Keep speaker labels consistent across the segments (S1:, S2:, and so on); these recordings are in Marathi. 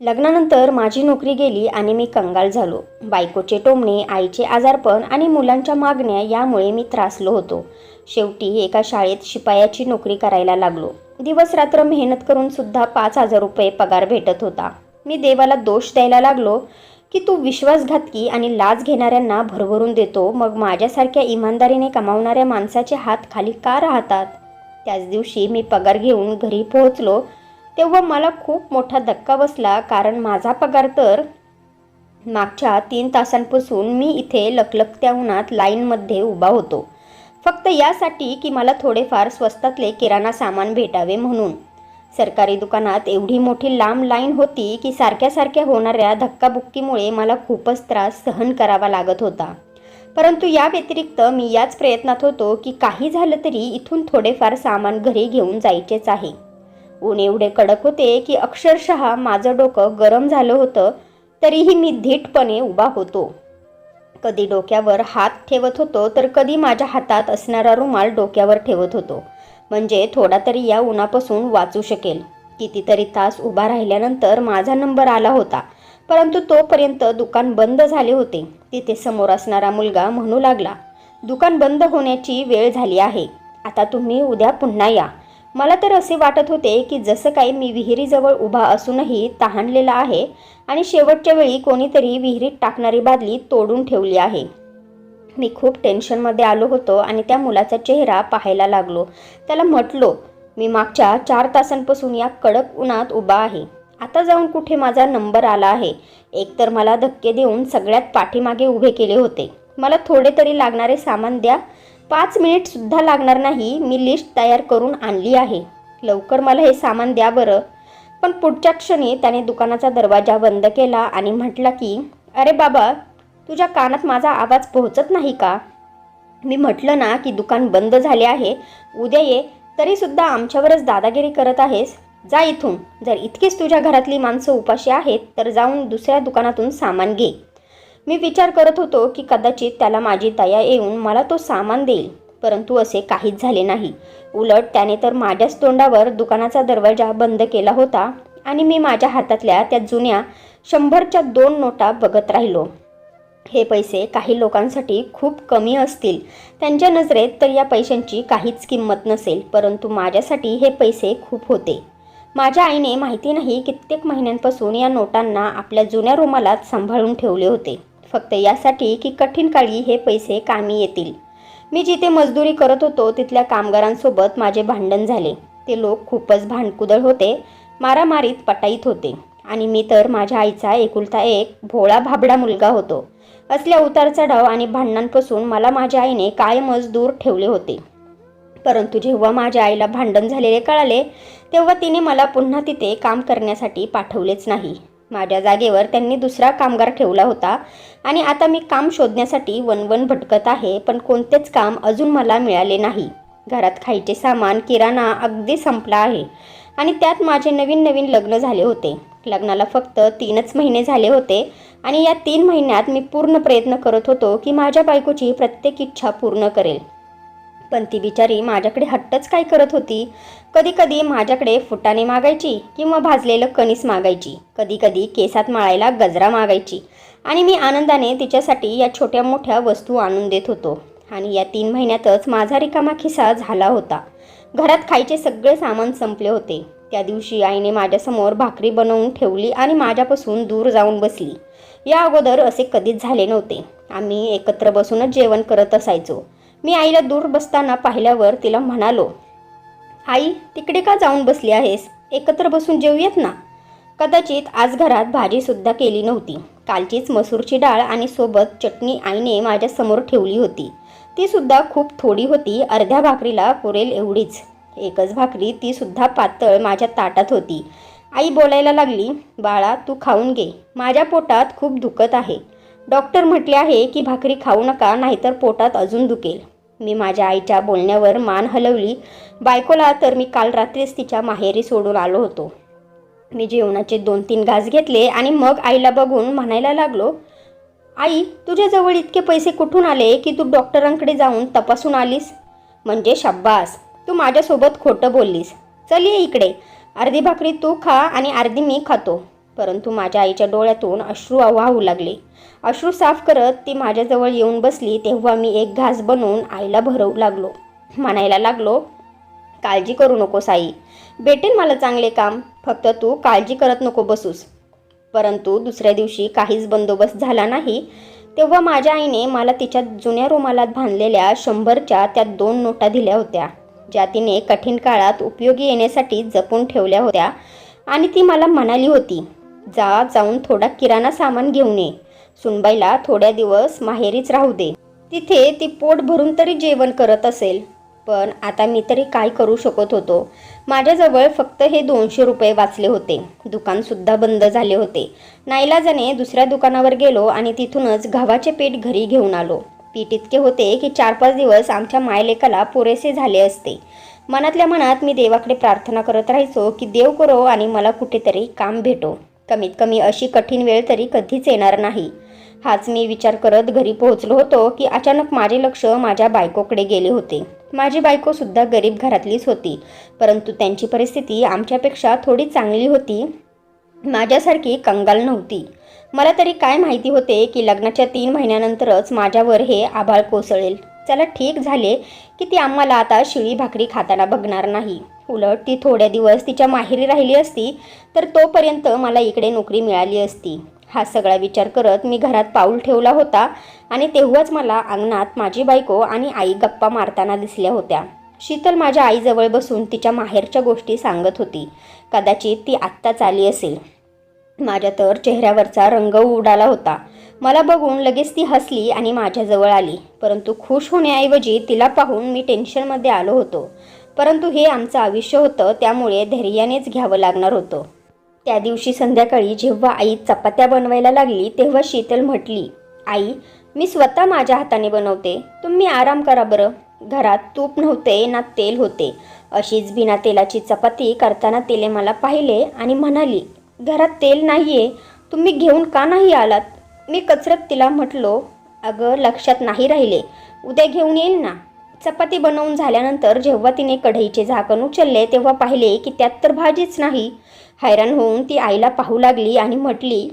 S1: लग्नानंतर माझी नोकरी गेली आणि मी कंगाल झालो. बायकोचे टोमणे आईचे आजारपण आणि मुलांच्या मागण्या यामुळे मी त्रासलो होतो. शेवटी एका शाळेत शिपायाची नोकरी करायला लागलो. दिवस रात्र मेहनत करून सुद्धा पाच हजार रुपये पगार भेटत होता. मी देवाला दोष द्यायला लागलो की तू विश्वासघातकी आणि लाच घेणाऱ्यांना भरभरून देतो मग माझ्यासारख्या इमानदारीने कमावणाऱ्या माणसाचे हात खाली का राहतात? त्याच दिवशी मी पगार घेऊन घरी पोहोचलो तेव्हा मला खूप मोठा धक्का बसला कारण माझा पगार तर मागच्या तीन तासांपासून मी इथे लकलकत्या उन्हात लाईनमध्ये उभा होतो. फक्त यासाठी की मला थोडेफार स्वस्तातले किराणा सामान भेटावे म्हणून. सरकारी दुकानात एवढी मोठी लांब लाईन होती की सारख्या सारख्या होणाऱ्या धक्काबुक्कीमुळे मला खूपच त्रास सहन करावा लागत होता. परंतु या व्यतिरिक्त मी याच प्रयत्नात होतो की काही झालं तरी इथून थोडेफार सामान घरी घेऊन जायचेच आहे. ऊन एवढे कडक होते की अक्षरशः माझं डोकं गरम झालं होतं तरीही मी धीटपणे उभा होतो. कधी डोक्यावर हात ठेवत होतो तर कधी माझ्या हातात असणारा रुमाल डोक्यावर ठेवत होतो. म्हणजे थोडा तरी या उन्हापासून वाचू शकेल. कितीतरी तास उभा राहिल्यानंतर माझा नंबर आला होता परंतु तोपर्यंत दुकान बंद झाले होते. तिथे समोर असणारा मुलगा म्हणू लागला दुकान बंद होण्याची वेळ झाली आहे. आता तुम्ही उद्या पुन्हा या. मला तर असे वाटत होते की जसं काही मी विहिरीजवळ उभा असूनही तहानलेला आहे आणि शेवटच्या वेळी कोणीतरी विहिरीत टाकणारी बादली तोडून ठेवली आहे. मी खूप टेन्शनमध्ये आलो होतो आणि त्या मुलाचा चेहरा पाहायला लागलो. त्याला म्हटलो मी मागच्या चार तासांपासून या कडक उन्हात उभा आहे. आता जाऊन कुठे माझा नंबर आला आहे? एकतर मला धक्के देऊन सगळ्यात पाठीमागे उभे केले होते. मला थोडे तरी लागणारे सामान द्या. पाच मिनिटसुद्धा लागणार नाही मी लिस्ट तयार करून आणली आहे. लवकर मला हे सामान द्या बरं. पण पुढच्या क्षणी त्याने दुकानाचा दरवाजा बंद केला आणि म्हटला की अरे बाबा तुझ्या कानात माझा आवाज पोहोचत नाही का? मी म्हटलं ना की दुकान बंद झाले आहे. उद्या ये. तरीसुद्धा आमच्यावरच दादागिरी करत आहेस. जा इथून. जर इतकीच तुझ्या घरातली माणसं उपाशी आहेत तर जाऊन दुसऱ्या दुकानातून सामान घे. मी विचार करत होतो की कदाचित त्याला माझी दया येऊन मला तो सामान देईल. परंतु असे काहीच झाले नाही. उलट त्याने तर माझ्याच तोंडावर दुकानाचा दरवाजा बंद केला होता आणि मी माझ्या हातातल्या त्या जुन्या शंभरच्या दोन नोटा बघत राहिलो. हे पैसे काही लोकांसाठी खूप कमी असतील. त्यांच्या नजरेत तर या पैशांची काहीच किंमत नसेल परंतु माझ्यासाठी हे पैसे खूप होते. माझ्या आईने माहिती नाही कित्येक महिन्यांपासून या नोटांना आपल्या जुन्या रुमालात सांभाळून ठेवले होते. फक्त यासाठी की कठीण काळी हे पैसे कामी येतील. मी जिथे मजदुरी करत होतो तिथल्या कामगारांसोबत माझे भांडण झाले. ते लोक खूपच भांडकुदळ होते मारामारीत पटाईत होते. आणि मी तर माझ्या आईचा एकुलता एक भोळा भाबडा मुलगा होतो. असल्या उतार चढाव आणि भांडणांपासून मला माझ्या आईने कायमच दूर ठेवले होते. परंतु जेव्हा माझ्या आईला भांडण झालेले कळाले तेव्हा तिने मला पुन्हा तिथे काम करण्यासाठी पाठवलेच नाही. माझ्या जागेवर त्यांनी दुसरा कामगार ठेवला होता. आणि आता मी काम शोधण्यासाठी वनवन भटकत आहे पण कोणतेच काम अजून मला मिळाले नाही. घरात खायचे सामान किराणा अगदी संपला आहे. आणि त्यात माझे नवीन नवीन लग्न झाले होते. लग्नाला फक्त तीनच महिने झाले होते. आणि या तीन महिन्यात मी पूर्ण प्रयत्न करत होतो की माझ्या बायकोची प्रत्येक इच्छा पूर्ण करेल. पण ती बिचारी माझ्याकडे हट्टच काय करत होती? कधी कधी माझ्याकडे फुटाने मागायची किंवा भाजलेलं कणीस मागायची. कधी कधी केसात माळायला गजरा मागायची. आणि मी आनंदाने तिच्यासाठी या छोट्या मोठ्या वस्तू आणून देत होतो. आणि या तीन महिन्यातच माझा रिकामा खिसा झाला होता. घरात खायचे सगळे सामान संपले होते. त्या दिवशी आईने माझ्यासमोर भाकरी बनवून ठेवली आणि माझ्यापासून दूर जाऊन बसली. या अगोदर असे कधीच झाले नव्हते. आम्ही एकत्र बसूनच जेवण करत असायचो. मी आईला दूर बसताना पाहिल्यावर तिला म्हणालो आई तिकडे का जाऊन बसली आहेस? एकत्र बसून जेवूयात ना. कदाचित आज घरात भाजीसुद्धा केली नव्हती. कालचीच मसूरची डाळ आणि सोबत चटणी आईने माझ्यासमोर ठेवली होती. तीसुद्धा खूप थोडी होती अर्ध्या भाकरीला पुरेल एवढीच. एकच भाकरी तीसुद्धा पातळ माझ्या ताटात होती. आई बोलायला लागली बाळा तू खाऊन घे. माझ्या पोटात खूप दुखत आहे. डॉक्टर म्हटले आहे की भाकरी खाऊ नका नाहीतर पोटात अजून दुखेल. मी माझ्या आईच्या बोलण्यावर मान हलवली. बायकोला तर मी काल रात्रीच तिच्या माहेरी सोडून आलो होतो. मी जेवणाचे दोन तीन घास घेतले आणि मग आईला बघून म्हणायला लागलो आई तुझ्याजवळ इतके पैसे कुठून आले की तू डॉक्टरांकडे जाऊन तपासून आलीस? म्हणजे शब्बास तू माझ्यासोबत खोटं बोललीस. चल ये इकडे. अर्धी भाकरी तू खा आणि अर्धी मी खातो. परंतु माझ्या आईच्या डोळ्यातून अश्रू वाहू लागले. अश्रू साफ करत ती माझ्याजवळ येऊन बसली तेव्हा मी एक घास बनवून आईला भरवू लागलो. म्हणायला लागलो काळजी करू नकोस आई भेटेल मला चांगले काम. फक्त तू काळजी करत नको बसूस. परंतु दुसऱ्या दिवशी काहीच बंदोबस्त झाला नाही. तेव्हा माझ्या आईने मला तिच्या जुन्या रुमालात बांधलेल्या शंभरच्या त्या दोन नोटा दिल्या होत्या ज्या तिने कठीण काळात उपयोगी येण्यासाठी जपून ठेवल्या होत्या आणि ती मला म्हणाली होती जा जाऊन थोडा किराणा सामान घेऊन ये. सुनबाईला थोड्या दिवस माहेरीच राहू दे. तिथे ती पोट भरून तरी जेवण करत असेल. पण आता मी तरी काय करू शकत होतो? माझ्याजवळ फक्त हे दोनशे रुपये वाचले होते. दुकानसुद्धा बंद झाले होते. नाईलाजाने दुसऱ्या दुकानावर गेलो आणि तिथूनच गव्हाचे पीठ घरी घेऊन आलो. पीठ इतके होते की चार पाच दिवस आमच्या मायलेकाला पुरेसे झाले असते. मनातल्या मनात मी देवाकडे प्रार्थना करत राहायचो की देव करो आणि मला कुठेतरी काम भेटो. कमीत कमी अशी कठीण वेळ तरी कधीच येणार नाही. हाच मी विचार करत घरी पोहोचलो होतो की अचानक माझे लक्ष माझ्या बायकोकडे गेले होते. माझी बायको सुद्धा गरीब घरातलीच होती परंतु त्यांची परिस्थिती आमच्यापेक्षा थोडी चांगली होती. माझ्यासारखी कंगाल नव्हती. मला तरी काय माहिती होते की लग्नाच्या तीन महिन्यानंतरच माझ्यावर हे आभाळ कोसळेल. चला ठीक झाले की ती आम्हाला आता शिळी भाकरी खाताना बघणार नाही. उलट ती थोड्या दिवस तिच्या माहेरी राहिली असती तर तोपर्यंत मला इकडे नोकरी मिळाली असती. हा सगळा विचार करत मी घरात पाऊल ठेवला होता आणि तेव्हाच मला अंगणात माझी बायको आणि आई गप्पा मारताना दिसल्या होत्या. शीतल माझ्या आईजवळ बसून तिच्या माहेरच्या गोष्टी सांगत होती. कदाचित ती आत्ताच आली असेल. माझ्या तर चेहऱ्यावरचा रंग उडाला होता. मला बघून लगेच ती हसली आणि माझ्याजवळ आली. परंतु खुश होण्याऐवजी तिला पाहून मी टेन्शनमध्ये आलो होतो. परंतु हे आमचं आयुष्य होतं त्यामुळे धैर्यानेच घ्यावं लागणार होतं. त्या दिवशी संध्याकाळी जेव्हा आई चपात्या बनवायला लागली तेव्हा शीतल म्हटली आई मी स्वतः माझ्या हाताने बनवते. तुम्ही आराम करा बरं. घरात तूप नव्हते ना तेल होते. अशीच बिना तेलाची चपाती करताना तिने मला पाहिले आणि म्हणाली घरात तेल नाही आहे तुम्ही घेऊन का नाही आलात? मी कचरत तिला म्हटलो अगं लक्षात नाही राहिले. उद्या घेऊन येईल ना? चपाती बनवून झाल्यानंतर जेव्हा तिने कढईचे झाकण उचलले तेव्हा पाहिले की त्यात तर भाजीच नाही. हैराण होऊन ती आईला पाहू लागली आणि म्हटली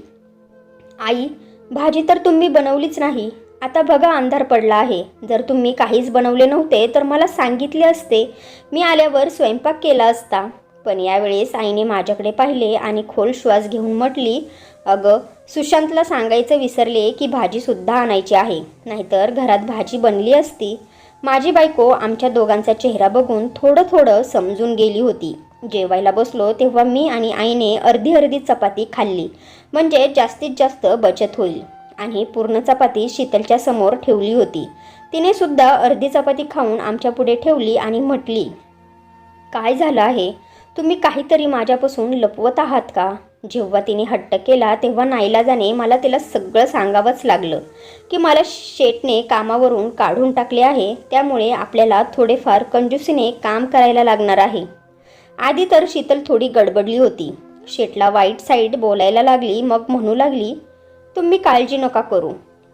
S1: आई भाजी तर तुम्ही बनवलीच नाही. आता बघा अंधार पडला आहे. जर तुम्ही काहीच बनवले नव्हते तर मला सांगितले असते. मी आल्यावर स्वयंपाक केला असता. पण यावेळेस आईने माझ्याकडे पाहिले आणि खोल श्वास घेऊन म्हटली अगं सुशांतला सांगायचं विसरले की भाजीसुद्धा आणायची आहे. नाहीतर घरात भाजी बनली असती. माझी बायको आमच्या दोघांचा चेहरा बघून थोडं थोडं समजून गेली होती. जेवायला बसलो तेव्हा मी आणि आईने अर्धी अर्धी चपाती खाल्ली. म्हणजे जास्तीत जास्त बचत होईल. आणि पूर्ण चपाती शीतलच्या समोर ठेवली होती. तिने सुद्धा अर्धी चपाती खाऊन आमच्या पुढे ठेवली आणि म्हटली काय झालं आहे? तुम्ही काहीतरी माझ्यापासून लपवत आहात का? जेव्हा तिने हट्ट केला तेव्हा नाईलाजाने मला तिला सगळं सांगावंच लागलं की मला शेटने कामावरून काढून टाकले आहे. त्यामुळे आपल्याला थोडेफार कंजूसीने काम करायला लागणार आहे. आधी तर शीतल थोडी गडबडली होती. शेटला वाईट साईड बोलायला लागली मग म्हणू लागली तुम्ही काळजी नका करू.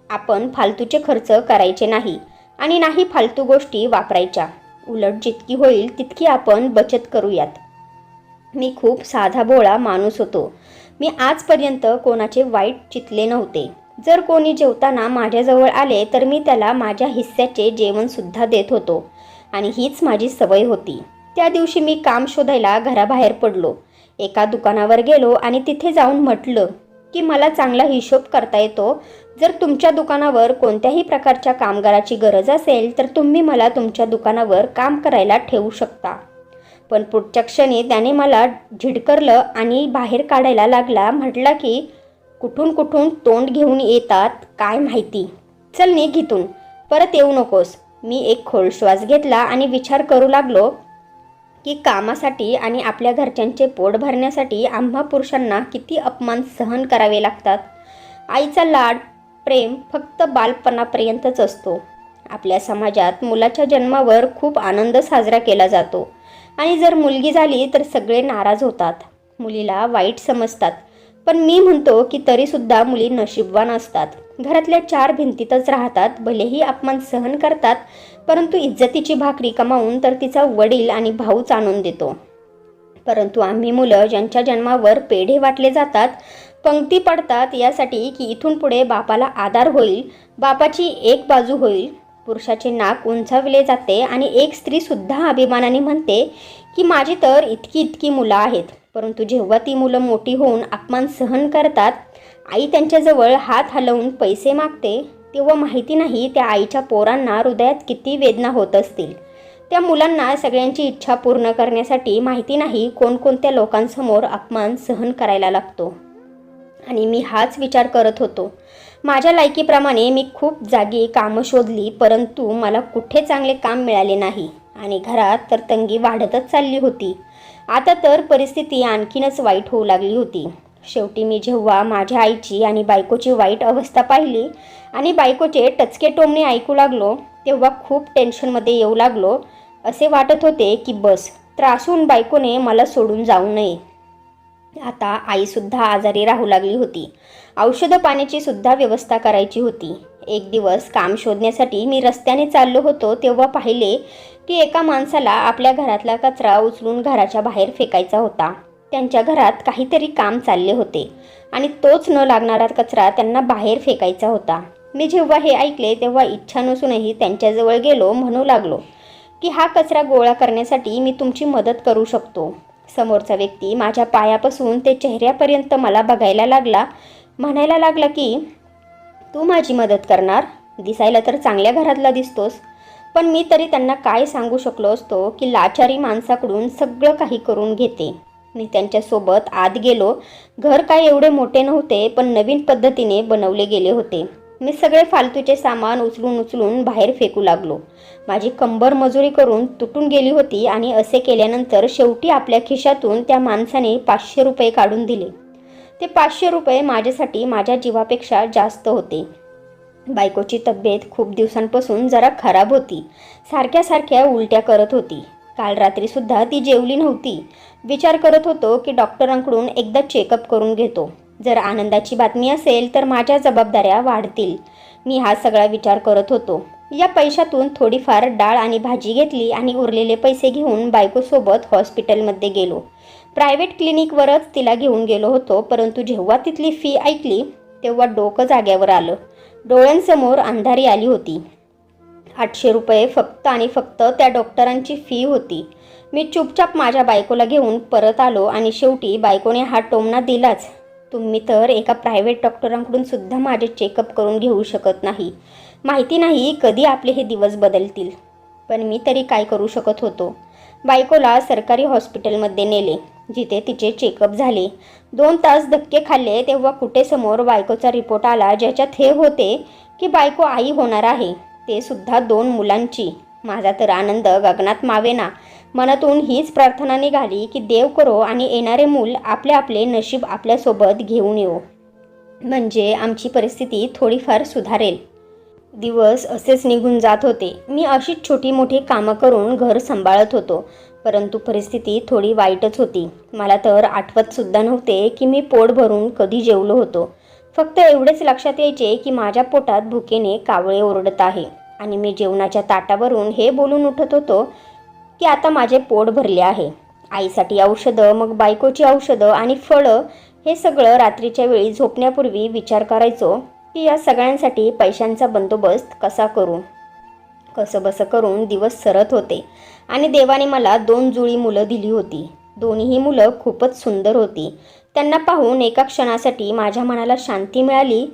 S1: आपण फालतूचे खर्च करायचे नाही आणि नाही फालतू गोष्टी वापरायच्या. उलट जितकी होईल तितकी आपण बचत करूयात. मी खूप साधा भोळा माणूस होतो. मी आजपर्यंत कोणाचे वाईट चितले नव्हते. जर कोणी जेवताना माझ्याजवळ आले तर मी त्याला माझ्या हिस्स्याचे जेवणसुद्धा देत होतो. आणि हीच माझी सवय होती. त्या दिवशी मी काम शोधायला घराबाहेर पडलो. एका दुकानावर गेलो आणि तिथे जाऊन म्हटलं की मला चांगला हिशोब करता येतो. जर तुमच्या दुकानावर कोणत्याही प्रकारच्या कामगाराची गरज असेल तर तुम्ही मला तुमच्या दुकानावर काम करायला ठेवू शकता. पण पुढच्या क्षणी त्याने मला झिडकरलं आणि बाहेर काढायला लागला. म्हटला की कुठून कुठून तोंड घेऊन येतात काय माहिती? चल निघ इथून. परत येऊ नकोस. मी एक खोल श्वास घेतला आणि विचार करू लागलो की कामासाठी आणि आपल्या घरच्यांचे पोट भरण्यासाठी आम्हा पुरुषांना किती अपमान सहन करावे लागतात. आईचा लाड प्रेम फक्त बालपणापर्यंतच असतो. आपल्या समाजात मुलाच्या जन्मावर खूप आनंद साजरा केला जातो. आणि जर मुलगी झाली तर सगळे नाराज होतात. मुलीला वाईट समजतात. पण मी म्हणतो की तरीसुद्धा मुली नशीबवान असतात. घरातल्या चार भिंतीतच राहतात. भलेही अपमान सहन करतात परंतु इज्जतीची भाकरी कमावून तर तिचा वडील आणि भाऊच आणून देतो. परंतु आम्ही मुलं ज्यांच्या जन्मावर पेढे वाटले जातात पंक्ती पडतात यासाठी की इथून पुढे बापाला आधार होईल बापाची एक बाजू होईल. पुरुषाचे नाक उंचावले जाते आणि एक स्त्रीसुद्धा अभिमानाने म्हणते की माझी तर इतकी इतकी मुलं आहेत. परंतु जेव्हा ती मुलं मोठी होऊन अपमान सहन करतात आई त्यांच्याजवळ हात हलवून पैसे मागते तेव्हा माहिती नाही त्या आईच्या पोरांना हृदयात किती वेदना होत असतील. त्या मुलांना सगळ्यांची इच्छा पूर्ण करण्यासाठी माहिती नाही कोणकोणत्या लोकांसमोर अपमान सहन करायला लागतो. आणि मी हाच विचार करत होतो. माझ्या लायकीप्रमाणे मी खूप जागी कामं शोधली परंतु मला कुठे चांगले काम मिळाले नाही आणि घरात तर तंगी वाढतच चालली होती. आता तर परिस्थिती आणखीनच वाईट होऊ लागली होती. शेवटी मी जेव्हा माझ्या आईची आणि बायकोची वाईट अवस्था पाहिली आणि बायकोचे टचके टोमणे ऐकू लागलो तेव्हा खूप टेन्शनमध्ये येऊ लागलो. असे वाटत होते की बस त्रासून बायकोने मला सोडून जाऊ नये. आता आईसुद्धा आजारी राहू लागली होती. औषधं पाण्याची सुद्धा व्यवस्था करायची होती. एक दिवस काम शोधण्यासाठी मी रस्त्याने चाललो होतो तेव्हा पाहिले की एका माणसाला आपल्या घरातला कचरा उचलून घराच्या बाहेर फेकायचा होता. त्यांच्या घरात काहीतरी काम चालले होते आणि तोच न लागणारा कचरा त्यांना बाहेर फेकायचा होता. मी जेव्हा हे ऐकले तेव्हा इच्छा नसूनही त्यांच्याजवळ गेलो म्हणू लागलो की हा कचरा गोळा करण्यासाठी मी तुमची मदत करू शकतो. समोरचा व्यक्ती माझ्या पायापासून ते चेहऱ्यापर्यंत मला बघायला लागला. म्हणायला लागला की तू माझी मदत करणार? दिसायला तर चांगल्या घरातला दिसतोस. पण मी तरी त्यांना काय सांगू शकलो असतो की लाचारी माणसाकडून सगळं काही करून घेते. मी त्यांच्यासोबत आत गेलो. घर काय एवढे मोठे नव्हते पण नवीन पद्धतीने बनवले गेले होते. मी सगळे फालतूचे सामान उचलून उचलून बाहेर फेकू लागलो. माझी कंबर मजुरी करून तुटून गेली होती आणि असे केल्यानंतर शेवटी आपल्या खिशातून त्या माणसाने पाचशे रुपये काढून दिले. ते पाचशे रुपये माझ्यासाठी माझ्या जीवापेक्षा जास्त होते. बायकोची तब्येत खूप दिवसांपासून जरा खराब होती. सारख्या सारख्या उलट्या करत होती. काल रात्रीसुद्धा ती जेवली नव्हती. विचार करत होतो की डॉक्टरांकडून एकदा चेकअप करून घेतो. जर आनंदाची बातमी असेल तर माझ्या जबाबदाऱ्या वाढतील. मी हा सगळा विचार करत होतो. या पैशातून थोडीफार डाळ आणि भाजी घेतली आणि उरलेले पैसे घेऊन बायकोसोबत हॉस्पिटलमध्ये गेलो. प्रायव्हेट क्लिनिकवरच तिला घेऊन गेलो होतो परंतु जेव्हा तिथली फी ऐकली तेव्हा डोकं जाग्यावर आलं. डोळ्यांसमोर अंधारी आली होती. आठशे रुपये फक्त आणि फक्त त्या डॉक्टरांची फी होती. मी चुपचाप माझ्या बायकोला घेऊन परत आलो आणि शेवटी बायकोने हा टोमणा दिलाच. तुम्ही तर एका प्रायव्हेट डॉक्टरांकडून सुद्धा माझे चेकअप करून घेऊ शकत नाही. माहिती नाही कधी आपले हे दिवस बदलतील. पण मी तरी काय करू शकत होतो. बायकोला सरकारी हॉस्पिटलमध्ये नेले. जिथे तिचे चेकअप झाले. दोन तास धक्के खाल्ले तेव्हा कुठे समोर बायकोचा रिपोर्ट आला ज्याच्यात हे होते की बायको आई होणार आहे. ते सुद्धा दोन मुलांची. माझा तर आनंद गगनात मावेना. मनातून हीच प्रार्थना निघाली की देव करो आणि येणारे मूल आपले आपले नशीब आपल्यासोबत घेऊन येऊ म्हणजे आमची परिस्थिती थोडीफार सुधारेल. दिवस असेच निघून जात होते. मी अशीच छोटी मोठी कामं करून घर सांभाळत होतो. परंतु परिस्थिती थोडी वाईटच होती. मला तर आठवतसुद्धा नव्हते की मी पोट भरून कधी जेवलो होतो. फक्त एवढेच लक्षात यायचे की माझ्या पोटात भुकेने कावळे ओरडत आहे. आणि मी जेवणाच्या ताटावरून हे बोलून उठत होतो की आता माझे पोट भरले आहे. आईसाठी औषधं मग बायकोची औषधं आणि फळं हे सगळं रात्रीच्या वेळी झोपण्यापूर्वी विचार करायचो की या सगळ्यांसाठी पैशांचा बंदोबस्त कसा करू? कसं बसं करून दिवस सरत होते आणि देवाने मला दोन जुळी मुलं दिली होती. दोन्हीही मुलं खूपच सुंदर होती. त्यांना पाहून एका क्षणासाठी माझ्या मनाला शांती मिळाली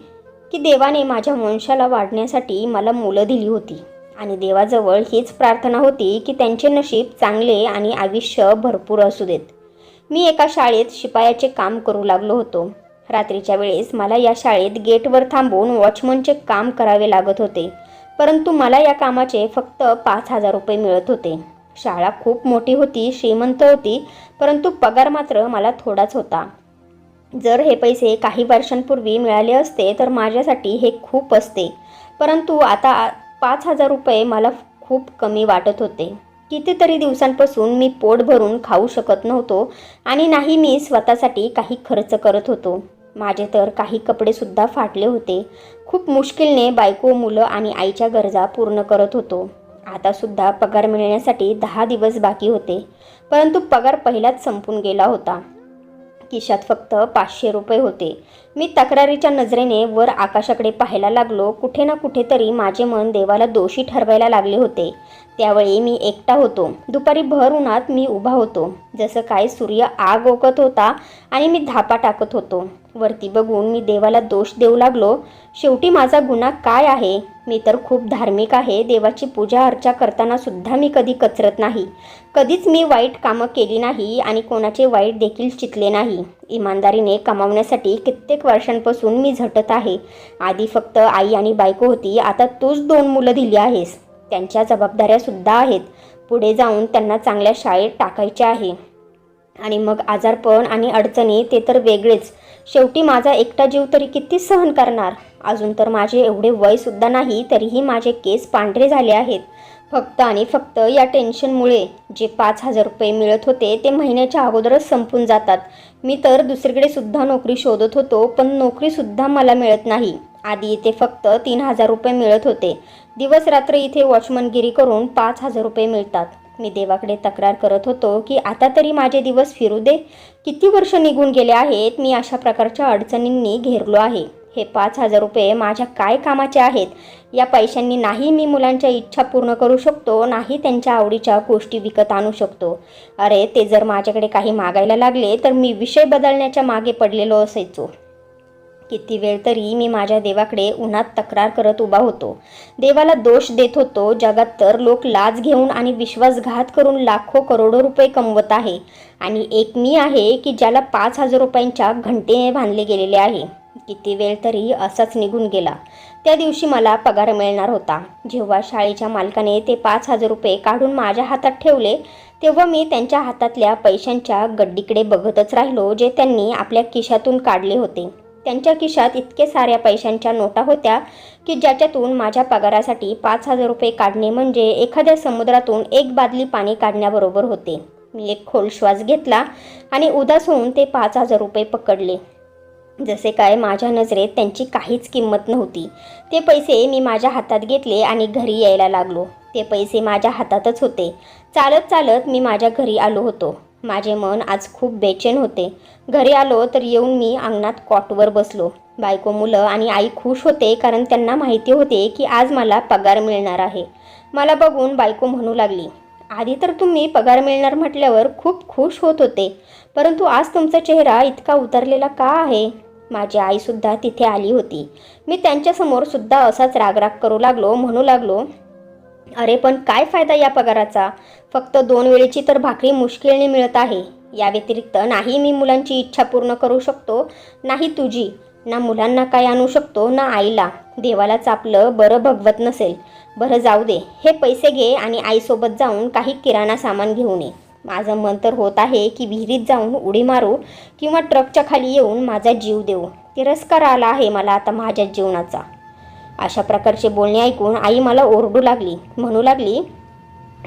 S1: की देवाने माझ्या वंशाला वाढण्यासाठी मला मुलं दिली होती. आणि देवाजवळ हीच प्रार्थना होती की त्यांचे नशीब चांगले आणि आयुष्य भरपूर असू देत. मी एका शाळेत शिपायाचे काम करू लागलो होतो. रात्रीच्या वेळेस मला या शाळेत गेटवर थांबून वॉचमनचे काम करावे लागत होते परंतु मला या कामाचे फक्त पाच हजार रुपये मिळत होते. शाळा खूप मोठी होती श्रीमंत होती परंतु पगार मात्र मला थोडाच होता. जर हे पैसे काही वर्षांपूर्वी मिळाले असते तर माझ्यासाठी हे खूप असते परंतु आता पाच हजार रुपये मला खूप कमी वाटत होते. कितीतरी दिवसांपासून मी पोट भरून खाऊ शकत नव्हतो आणि नाही मी स्वतःसाठी काही खर्च करत होतो. माझे तर काही कपडेसुद्धा फाटले होते. खूप मुश्किलने बायको मुलं आणि आईच्या गरजा पूर्ण करत होतो. आतासुद्धा पगार मिळण्यासाठी दहा दिवस बाकी होते परंतु पगार पहिलाच संपून गेला होता. खिशात फक्त पाचशे रुपये होते. मी तक्रारीच्या नजरेने वर आकाशाकडे पाहायला लागलो. कुठे ना कुठेतरी माझे मन देवाला दोषी ठरवायला लागले होते. त्यावेळी मी एकटा होतो. दुपारी भर उन्हात मी उभा होतो. जसं काय सूर्य आग ओकत होता आणि मी धापा टाकत होतो. वरती बघून मी देवाला दोष देऊ लागलो. शेवटी माझा गुन्हा काय आहे? मी तर खूप धार्मिक आहे. देवाची पूजा अर्चा करताना सुद्धा मी कधी कचरत नाही. कधीच मी वाईट कामं केली नाही आणि कोणाचे वाईट देखील चितले नाही. इमानदारीने कमावण्यासाठी कित्येक वर्षांपासून मी झटत आहे. आधी फक्त आई आणि बायको होती. आता तूच दोन मुलं दिली आहेस. त्यांच्या जबाबदाऱ्यासुद्धा आहेत. पुढे जाऊन त्यांना चांगल्या शाळेत टाकायचे आहे. आणि मग आजारपण आणि अडचणी ते तर वेगळेच. शेवटी माझा एकटा जीव तरी किती सहन करणार? अजून तर माझे एवढे वयसुद्धा नाही तरीही माझे केस पांढरे झाले आहेत. फक्त आणि फक्त या टेन्शनमुळे जे पाच हजार रुपये मिळत होते ते महिन्याच्या अगोदरच संपून जातात. मी तर दुसरीकडे सुद्धा नोकरी शोधत होतो पण नोकरीसुद्धा मला मिळत नाही. आधी इथे फक्त तीन हजार रुपये मिळत होते. दिवस रात्र इथे वॉचमनगिरी करून पाच हजार रुपये मिळतात. मी देवाकडे तक्रार करत होतो की आता तरी माझे दिवस फिरू दे. किती वर्ष निघून गेले आहेत मी अशा प्रकारच्या अडचणींनी घेरलो आहे. हे पाच हजार रुपये माझ्या काय कामाचे आहेत? या पैशांनी नाही मी मुलांच्या इच्छा पूर्ण करू शकतो नाही त्यांच्या आवडीच्या गोष्टी विकत आणू शकतो. अरे ते जर माझ्याकडे काही मागायला लागले तर मी विषय बदलण्याच्या मागे पडलेलो असायचो. किती वेळ तरी मी माझ्या देवाकडे उन्हात तक्रार करत उभा होतो. देवाला दोष देत होतो. जगात तर लोक लाच घेऊन आणि विश्वासघात करून लाखो करोडो रुपये कमवत आहे. आणि एक मी आहे की ज्याला पाच हजार रुपयांच्या घंटेने बांधले गेलेले आहे. किती वेळ तरी असाच निघून गेला. त्या दिवशी मला पगार मिळणार होता. जेव्हा शाळेच्या मालकाने ते पाच हजार रुपये काढून माझ्या हातात ठेवले तेव्हा मी त्यांच्या हातातल्या पैशांच्या गड्डीकडे बघतच राहिलो जे त्यांनी आपल्या खिशातून काढले होते. त्यांच्या खिशात इतके साऱ्या पैशांच्या नोटा होत्या की ज्याच्यातून माझ्या पगारासाठी पाच हजार रुपये काढणे म्हणजे एखाद्या समुद्रातून एक बादली पाणी काढण्याबरोबर होते. मी एक खोल श्वास घेतला आणि उदास होऊन ते पाच हजार रुपये पकडले. जसे काय माझ्या नजरेत त्यांची काहीच किंमत नव्हती. ते पैसे मी माझ्या हातात घेतले आणि घरी यायला लागलो. ते पैसे माझ्या हातातच होते. चालत चालत मी माझ्या घरी आलो होतो. माझे मन आज खूप बेचैन होते. घरी आलो तर येऊन मी अंगणात कॉटवर बसलो. बायको मुलं आणि आई खुश होते कारण त्यांना माहिती होते की आज मला पगार मिळणार आहे. मला बघून बायको म्हणू लागली आधी तर तुम्ही पगार मिळणार म्हटल्यावर खूप खुश होत होते परंतु आज तुमचा चेहरा इतका उतरलेला का आहे? माझी आईसुद्धा तिथे आली होती. मी त्यांच्यासमोर सुद्धा असाच रागराग करू लागलो म्हणू लागलो अरे पण काय फायदा या पगाराचा? फक्त दोन वेळेची तर भाकरी मुश्किलने मिळत आहे. या व्यतिरिक्त नाही मी मुलांची इच्छा पूर्ण करू शकतो नाही तुझी ना मुलांना काय आणू शकतो ना आईला. देवालाच आपलं बरं भगवत नसेल. बरं जाऊ दे हे पैसे घे आणि आईसोबत जाऊन काही किराणा सामान घेऊन ये माझं मन तर होत आहे की विहिरीत जाऊन उडी मारू किंवा ट्रकच्या खाली येऊन माझा जीव देऊ. तिरस्कार आला आहे मला आता माझ्या जीवनाचा. अशा प्रकारचे बोलणे ऐकून आई मला ओरडू लागली. म्हणू लागली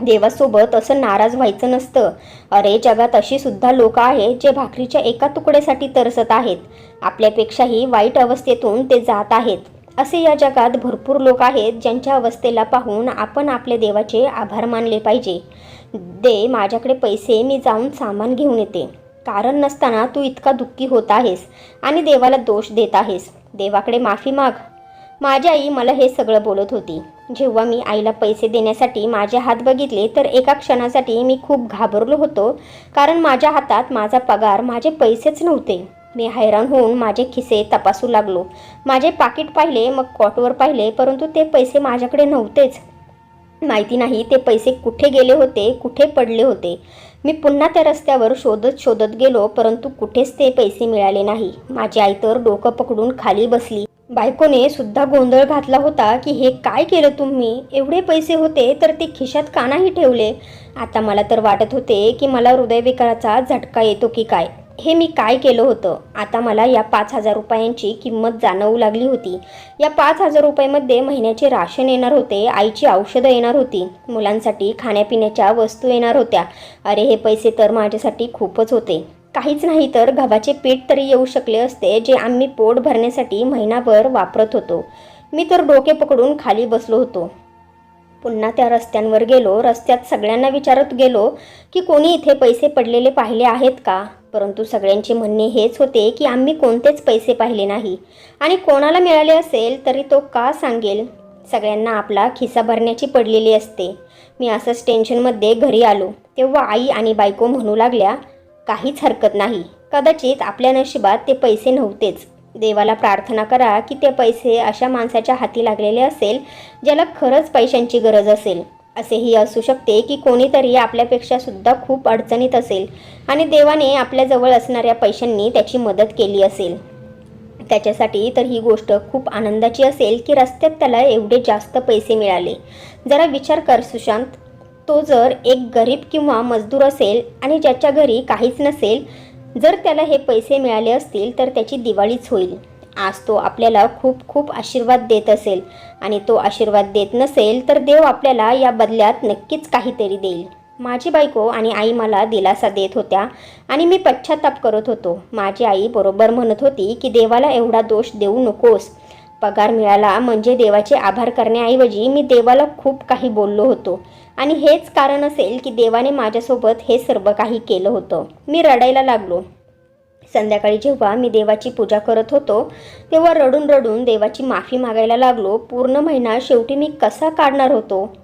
S1: देवासोबत असं नाराज व्हायचं नसतं. अरे जगात अशी सुद्धा लोक आहेत जे भाकरीच्या एका तुकड्यासाठी तरसत आहेत. आपल्यापेक्षाही वाईट अवस्थेतून ते जात आहेत. असे या जगात भरपूर लोक आहेत ज्यांच्या अवस्थेला पाहून आपण आपल्या देवाचे आभार मानले पाहिजे. दे माझ्याकडे पैसे मी जाऊन सामान घेऊन येते. कारण नसताना तू इतका दुःखी होत आहेस आणि देवाला दोष देत आहेस. देवाकडे माफी माग. माझी आई मला हे सगळं बोलत होती. जेव्हा मी आईला पैसे देण्यासाठी माझे हात बघितले तर एका क्षणासाठी मी खूप घाबरलो होतो. कारण माझ्या हातात माझा पगार माझे पैसेच नव्हते. मी हैराण होऊन माझे खिसे तपासू लागलो. माझे पाकिट पाहिले मग कॉटवर पाहिले परंतु ते पैसे माझ्याकडे नव्हतेच. माहिती नाही ते पैसे कुठे गेले होते कुठे पडले होते. मी पुन्हा त्या रस्त्यावर शोधत शोधत गेलो परंतु कुठेच ते पैसे मिळाले नाही. माझी आई तर डोकं पकडून खाली बसली. बायकोने सुद्धा गोंधळ घातला होता की हे काय केलं तुम्ही? एवढे पैसे होते तर ते खिशात का नाही ठेवले? आता मला तर वाटत होते की मला हृदयविकाराचा झटका येतो की काय? हे मी काय केलं होतं? आता मला या पाच हजार रुपयांची किंमत जाणवू लागली होती. या पाच हजार रुपयामध्ये महिन्याचे राशन येणार होते आईची औषधं येणार होती मुलांसाठी खाण्यापिण्याच्या वस्तू येणार होत्या. अरे हे पैसे तर माझ्यासाठी खूपच होते. काहीच नाही तर गव्हाचे पीठ तरी येऊ शकले असते जे आम्ही पोट भरण्यासाठी महिनाभर वापरत होतो. मी तर डोके पकडून खाली बसलो होतो. पुन्हा त्या रस्त्यांवर गेलो. रस्त्यात सगळ्यांना विचारत गेलो की कोणी इथे पैसे पडलेले पाहिले आहेत का? परंतु सगळ्यांचे म्हणणे हेच होते की आम्ही कोणतेच पैसे पाहिले नाही. आणि कोणाला मिळाले असेल तरी तो का सांगेल? सगळ्यांना आपला खिसा भरण्याची पडलेली असते. मी असंच टेन्शनमध्ये घरी आलो. तेव्हा आई आणि बायको म्हणू लागल्या काहीच हरकत नाही. कदाचित आपल्या नशिबात ते पैसे नव्हतेच. देवाला प्रार्थना करा की ते पैसे अशा माणसाच्या हाती लागलेले असेल ज्याला खरंच पैशांची गरज असेल. असेही असू शकते की कोणीतरी आपल्यापेक्षा सुद्धा खूप अडचणीत असेल आणि देवाने आपल्याजवळ असणाऱ्या पैशांनी त्याची मदत केली असेल. त्याच्यासाठी तर ही गोष्ट खूप आनंदाची असेल की रस्त्यात त्याला एवढे जास्त पैसे मिळाले. जरा विचार कर सुशांत. तो जर एक गरीब किंवा मजदूर असेल आणि ज्याच्या घरी काहीच नसेल जर त्याला हे पैसे मिळाले असतील तर त्याची दिवाळीच होईल. आज तो आपल्याला खूप खूप आशीर्वाद देत असेल. आणि तो आशीर्वाद देत नसेल तर देव आपल्याला या बदल्यात नक्कीच काहीतरी देईल. माझी बायको आणि आई मला दिलासा देत होत्या आणि मी पश्चाताप करत होतो. माझी आई बरोबर म्हणत होती की देवाला एवढा दोष देऊ नकोस. पगार मिळाला म्हणजे देवाचे आभार करण्याऐवजी मी देवाला खूप काही बोललो होतो. आणि हेच कारण असेल की देवाने माझ्यासोबत हे सर्व काही केलं होतं. मी रडायला लागलो. संध्याकाळी जेव्हा मी देवाची पूजा करत होतो तेव्हा रडून रडून देवाची माफी मागायला लागलो. पूर्ण महिना शेवटी मी कसा काढणार होतो?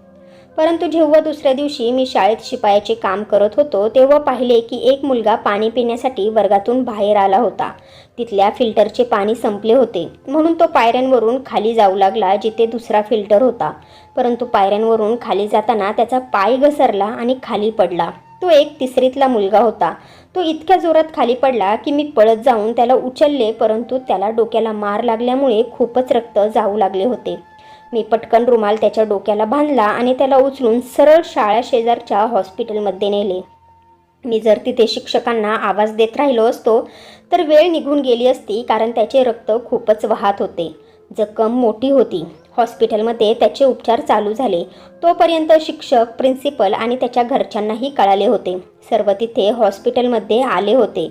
S1: परंतु जेव्हा दुसऱ्या दिवशी मी शाळेत शिपायाचे काम करत होतो तेव्हा पाहिले की एक मुलगा पाणी पिण्यासाठी वर्गातून बाहेर आला होता. तिथल्या फिल्टरचे पाणी संपले होते. म्हणून तो पायऱ्यांवरून खाली जाऊ लागला जिथे दुसरा फिल्टर होता. परंतु पायऱ्यांवरून खाली जाताना त्याचा पाय घसरला आणि खाली पडला. तो एक तिसरीतला मुलगा होता. तो इतक्या जोरात खाली पडला की मी पळत जाऊन त्याला उचलले परंतु त्याला डोक्याला मार लागल्यामुळे खूपच रक्त जाऊ लागले होते. मी पटकन रुमाल त्याच्या डोक्याला बांधला आणि त्याला उचलून सरळ शाळा शेजारच्या हॉस्पिटलमध्ये नेले. मी जर तिथे शिक्षकांना आवाज देत राहिलो असतो तर वेळ निघून गेली असती कारण त्याचे रक्त खूपच वाहत होते. जखम मोठी होती. हॉस्पिटलमध्ये त्याचे उपचार चालू झाले. तोपर्यंत शिक्षक प्रिन्सिपल आणि त्याच्या घरच्यांनाही कळाले होते. सर्व तिथे हॉस्पिटलमध्ये आले होते.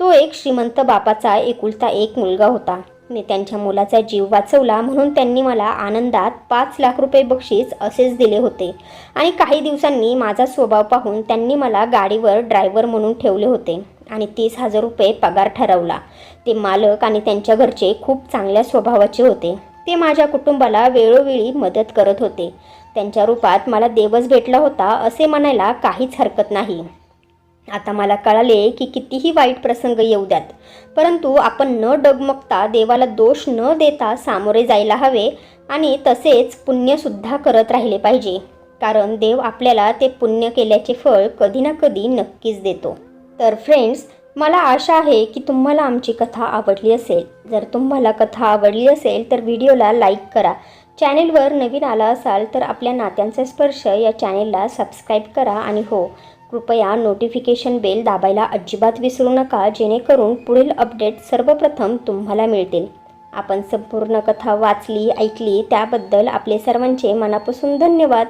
S1: तो एक श्रीमंत बापाचा एकुलता एक मुलगा होता. मी त्यांच्या मुलाचा जीव वाचवला म्हणून त्यांनी मला आनंदात पाच लाख रुपये बक्षीस असेच दिले होते. आणि काही दिवसांनी माझा स्वभाव पाहून त्यांनी मला गाडीवर ड्रायव्हर म्हणून ठेवले होते आणि तीस हजार रुपये पगार ठरवला. ते मालक आणि त्यांच्या घरचे खूप चांगल्या स्वभावाचे होते. ते माझ्या कुटुंबाला वेळोवेळी मदत करत होते. त्यांच्या रूपात मला देवच भेटला होता असे म्हणायला काहीच हरकत नाही. आता मला कळाले की कितीही वाईट प्रसंग येऊ द्यात परंतु आपण न डगमगता देवाला दोष न देता सामोरे जायला हवे आणि तसेच पुण्यसुद्धा करत राहिले पाहिजे कारण देव आपल्याला ते पुण्य केल्याचे फळ कधी ना कधी नक्कीच देतो. तर फ्रेंड्स मला आशा आहे की तुम्हाला आमची कथा आवडली असेल. जर तुम्हाला कथा आवडली असेल तर व्हिडिओला लाईक करा. चॅनेलवर नवीन आला असाल तर आपल्या नात्यांचा स्पर्श या चॅनेलला सबस्क्राईब करा आणि हो कृपया नोटिफिकेशन बेल दाबायला अजिबात विसरू नका जेणेकरून पुढील अपडेट सर्वप्रथम तुम्हाला मिळतील. आपण संपूर्ण कथा वाचली ऐकली त्याबद्दल आपले सर्वांचे मनापासून धन्यवाद.